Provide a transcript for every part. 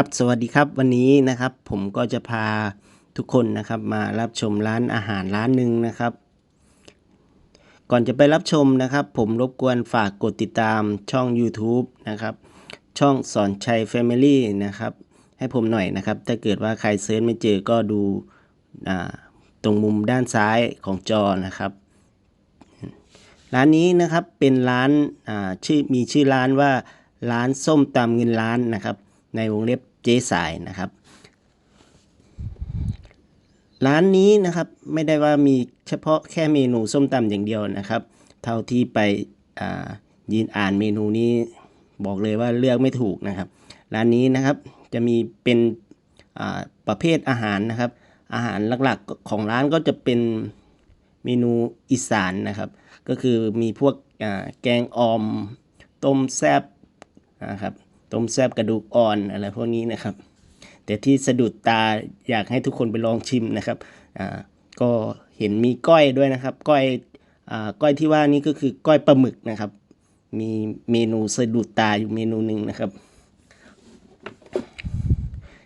ครับสวัสดีครับวันนี้นะครับผมก็จะพาทุกคนนะครับมารับชมร้านอาหารร้านหนึ่งนะครับ ก่อนจะไปรับชมนะครับ ผมรบกวนฝากกดติดตามช่อง YouTube นะครับช่องสอนชัย Family นะครับให้ผมหน่อยนะครับ ถ้าเกิดว่าใครเซิร์ชไม่เจอก็ดูตรงมุมด้านซ้ายของจอนะครับ ร้านนี้นะครับเป็นร้านาชื่อมีชื่อร้านว่าร้านส้มตำเงินล้านนะครับในวงเล็บ เจ๊สายนะครับ ร้านนี้นะครับไม่ได้ว่ามีเฉพาะแค่เมนูส้มตำอย่างเดียวนะครับ เท่าที่ไปยืนอ่านเมนูนี้บอกเลยว่าเลือกไม่ถูกนะครับ ร้านนี้นะครับจะมีเป็นประเภทอาหารนะครับ อาหารหลักๆของร้านก็จะเป็นเมนูอีสานนะครับ ก็คือมีพวกแกงออม ต้มแซบนะครับ ต้มแซบกระดูกอ่อนอะไรพวกนี้นะครับ แต่ที่สะดุดตาอยากให้ทุกคนไปลองชิมนะครับอ่าก็เห็นมีก้อยด้วยนะครับ ก้อยอ่าก้อยที่ว่านี้ก็คือก้อยปลาหมึกนะครับ มีเมนูสะดุดตาอยู่เมนูหนึ่งนะครับ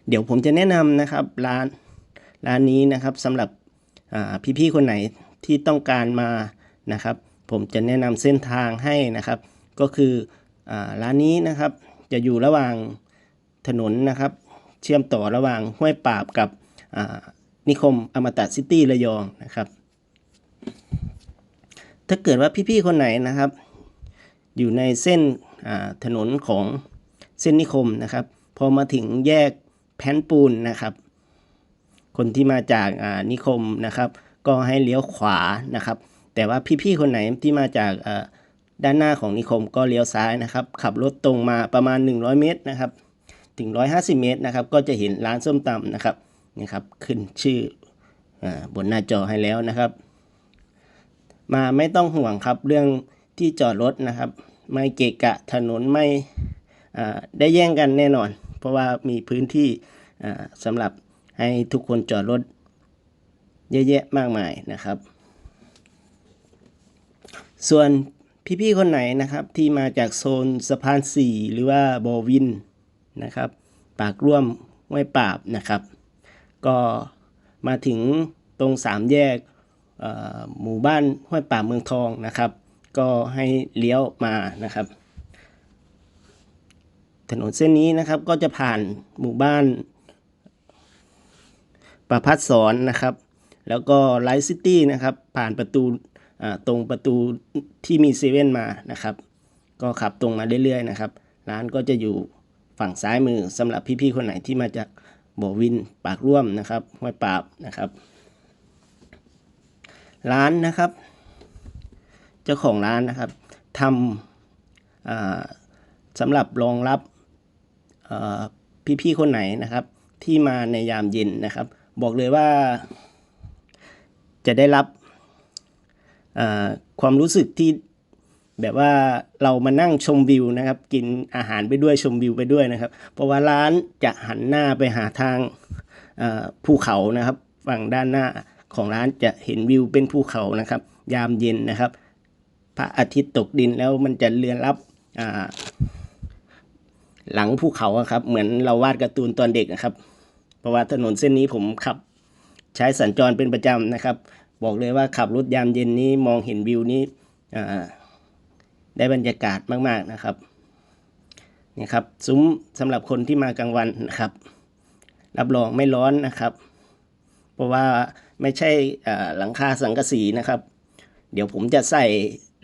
เดี๋ยวผมจะแนะนำนะครับร้านร้านนี้นะครับสำหรับพี่ๆคนไหนที่ต้องการมานะครับ ผมจะแนะนำเส้นทางให้นะครับ ก็คืออร้านนี้นะครับ จะอยู่ระหว่างถนนนะครับ เชื่อมต่อระหว่างห้วยปราบกับนิคมอมตะซิตี้ระยองนะครับ ถ้าเกิดว่าพี่ๆคนไหนนะครับ อยู่ในเส้นถนนของเส้นนิคมนะครับ พอมาถึงแยกแผ่นปูนนะครับ คนที่มาจากานิคมนะครับ ก็ให้เลี้ยวขวานะครับ แต่ว่าพี่ๆคนไหนที่มาจากา ด้านหน้าของนิคมก็เลี้ยวซ้ายนะครับ ขับรถตรงมาประมาณ 100 เมตรนะครับถึง 150 เมตรนะครับ ก็จะเห็นร้านส้มตำนะครับนี่ครับ ขึ้นชื่ออบนหน้าจอให้แล้วนะครับ มาไม่ต้องห่วงครับเรื่องที่จอดรถนะครับ ไม่เกะกะถนนไม่ได้แย่งกันแน่นอน เพราะว่ามีพื้นที่สำหรับให้ทุกคนจอดรถเยอะแยะมากมายนะครับ ส่วน พี่ๆคนไหนนะครับที่มาจากโซนสะพาน 4 หรือว่าบอวินนะครับ ปากร่วมห้วยปราบนะครับ ก็มาถึงตรงสามแยกหมู่บ้านห้วยป่าเมืองทองนะครับ ก็ให้เลี้ยวมานะครับ ถนนเส้นนี้นะครับก็จะผ่านหมู่บ้านประพัดสอนนะครับ แล้วก็ไลท์ซิตี้นะครับ ผ่านประตู ตรงประตูที่มีเซเว่นมานะครับ ก็ขับตรงมาเรื่อยๆนะครับร้านก็จะอยู่ฝั่งซ้ายมือสำหรับพี่ๆคนไหนที่มาจากบ่อวินปากร่วมนะครับห้วยปราบนะครับ ร้านนะครับ เจ้าของร้านนะครับทำสำหรับรองรับพี่ๆคนไหนนะครับ ที่มาในยามเย็นนะครับ บอกเลยว่าจะได้รับ ความรู้สึกที่แบบว่าเรามานั่งชมวิวนะครับ กินอาหารไปด้วยชมวิวไปด้วยนะครับ เพราะว่าร้านจะหันหน้าไปหาทางภูเขานะครับ ฝั่งด้านหน้าของร้านจะเห็นวิวเป็นภูเขานะครับ ยามเย็นนะครับ พระอาทิตย์ตกดินแล้วมันจะเรือนรับหลังภูเขาครับ เหมือนเราวาดการ์ตูนตอนเด็กนะครับ เพราะว่าถนนเส้นนี้ผมขับใช้สัญจรเป็นประจำนะครับ บอกเลยว่าขับรถยามเย็นนี้มองเห็นวิวนี้ได้บรรยากาศมากๆนะครับนี่ครับซุ้มสำหรับคนที่มากลางวันนะครับ รับรองไม่ร้อนนะครับ เพราะว่าไม่ใช่หลังคาสังกะสีนะครับ เดี๋ยวผมจะใส่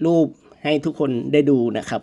รูปให้ทุกคนได้ดูนะครับ